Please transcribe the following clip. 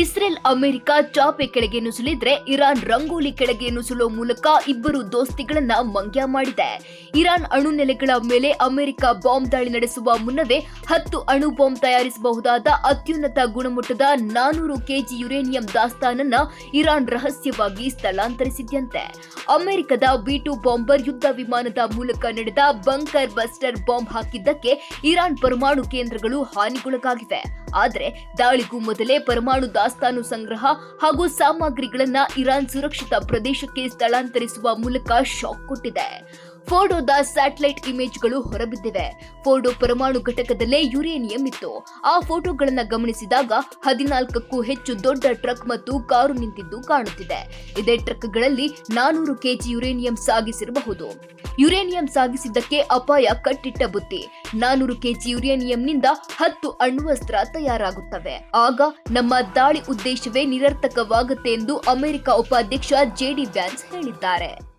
Israel, America ಚಾಪೆ ಕೆಳಗೆ ನುಸುಳಿದ್ರೆ Iran rangoli ಕೆಳಗೆ ನುಸುಳೋ ಮೂಲಕ ಇಬ್ಬರು ದೋಸ್ತಿಗಳನ್ನ ಮಂಗ್ಯ ಮಾಡಿದೆ. ಇರಾನ್ ಅಣು ನೆಲೆಗಳ ಮೇಲೆ ಅಮೆರಿಕ ಬಾಂಬ್ ದಾಳಿ ನಡೆಸುವ ಮುನ್ನವೇ ಹತ್ತು ಅಣು ಬಾಂಬ್ ತಯಾರಿಸಬಹುದಾದ ಅತ್ಯುನ್ನತ ಗುಣಮಟ್ಟದ ನಾನೂರು ಕೆಜಿ ಯುರೇನಿಯಂ ದಾಸ್ತಾನನ್ನ ಇರಾನ್ ರಹಸ್ಯವಾಗಿ ಸ್ಥಳಾಂತರಿಸಿದ್ಯಂತೆ. ಅಮೆರಿಕದ ಬಿ ಟು ಬಾಂಬರ್ ಯುದ್ಧ ವಿಮಾನದ ಮೂಲಕ ನಡೆದ ಬಂಕರ್ ಬಸ್ಟರ್ ಬಾಂಬ್ ಹಾಕಿದ್ದಕ್ಕೆ ಇರಾನ್ ಪರಮಾಣು ಕೇಂದ್ರಗಳು ಹಾನಿಗೊಳಗಾಗಿವೆ. ಆದರೆ ದಾಳಿಗೂ ಮೊದಲೇ ಪರಮಾಣು ದಾಸ್ತಾನು ಸಂಗ್ರಹ ಹಾಗೂ ಸಾಮಗ್ರಿಗಳನ್ನ ಇರಾನ್ ಸುರಕ್ಷಿತ ಪ್ರದೇಶಕ್ಕೆ ಸ್ಥಳಾಂತರಿಸುವ ಮೂಲಕ ಶಾಕ್ ಕೊಟ್ಟಿದೆ. ಫೋರ್ಡೋದ ಸ್ಯಾಟಲೈಟ್ ಇಮೇಜ್ಗಳು ಹೊರಬಿದ್ದಿವೆ. ಫೋರ್ಡೋ ಪರಮಾಣು ಘಟಕದಲ್ಲೇ ಯುರೇನಿಯಂ ಇತ್ತು. ಆ ಫೋಟೋಗಳನ್ನ ಗಮನಿಸಿದಾಗ ಹದಿನಾಲ್ಕಕ್ಕೂ ಹೆಚ್ಚು ದೊಡ್ಡ ಟ್ರಕ್ ಮತ್ತು ಕಾರು ನಿಂತಿದ್ದು ಕಾಣುತ್ತಿದೆ. ಇದೇ ಟ್ರಕ್ಗಳಲ್ಲಿ ನಾನೂರು ಕೆಜಿ ಯುರೇನಿಯಂ ಸಾಗಿಸಿರಬಹುದು. ಯುರೇನಿಯಂ ಸಾಗಿಸಿದ್ದಕ್ಕೆ ಅಪಾಯ ಕಟ್ಟಿಟ್ಟ ಬುತ್ತಿ ನಾನೂರು ಕೆಜಿ ಯುರೇನಿಯಂನಿಂದ ಹತ್ತು ಅಣ್ವಸ್ತ್ರ ತಯಾರಾಗುತ್ತವೆ. ಆಗ ನಮ್ಮ ದಾಳಿ ಉದ್ದೇಶವೇ ನಿರರ್ಥಕವಾಗುತ್ತೆ ಎಂದು ಅಮೆರಿಕ ಉಪಾಧ್ಯಕ್ಷ ಜೆಡಿ ವ್ಯಾನ್ಸ್ ಹೇಳಿದ್ದಾರೆ.